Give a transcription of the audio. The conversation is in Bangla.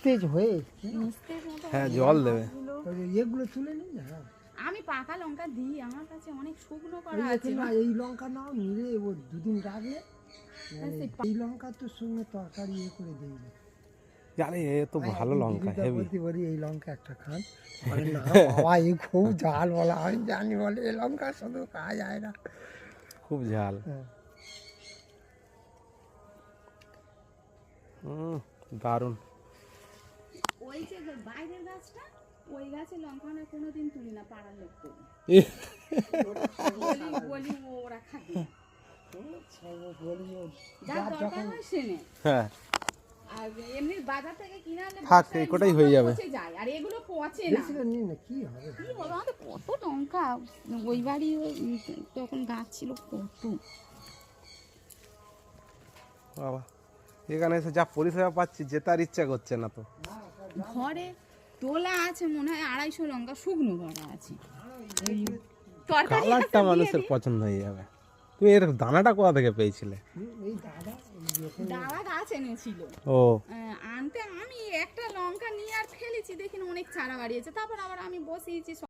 নিস্তেজ হয়ে হ্যাঁ জল দেবে। এগুলো তুলে নিই না হ্যাঁ। আমি পাকা লঙ্কা দিই আমার কাছে অনেক শুকনো করা আছে। না, এই লঙ্কা নাও নিলে ও দুদিন রাখলে এই লঙ্কা তো সঙ্গে তরকারি ইয়ে করে দিই। আরে এ তো ভালো লঙ্কা হেভি পারি এই লঙ্কা একটা খান। বলে, বাবা এই খুব ঝাল বলা আমি জানি বলে এই লঙ্কা শুধু খাওয়া যায় না। খুব ঝাল। হ্যাঁ। হুম দারুণ। ওই যে বাইরের গাছটা ওই গাছে লঙ্কা আমরা কোনোদিন তুলি না পাড়ার লোক তুলি বলি ওরা খাবে। থেকে কটাই হয়ে যাবে। আর এগুলো পচে কি হবে? বলো আমাদের কত লঙ্কা? ওই বাড়ি তখন গাছ ছিল কত। বাবা এখানে এসে যা পরিষেবা পাচ্ছি যেতে আর ইচ্ছা করছে না তো। ঘরে তোলা আছে মনে হয় আড়াইশো লঙ্কা শুকনো করা আছে। তরকারি কালারটা মানুষের পছন্দ হয়ে যাবে। তুমি এর দানাটা কোথা থেকে পেয়েছিলে? দাদা গাছ এনেছিল। ও। আনতে আমি একটা লঙ্কা নিয়ে আর ফেলেছি দেখি অনেক চারা বাড়িয়েছে। তারপর আবার আমি বসিয়েছি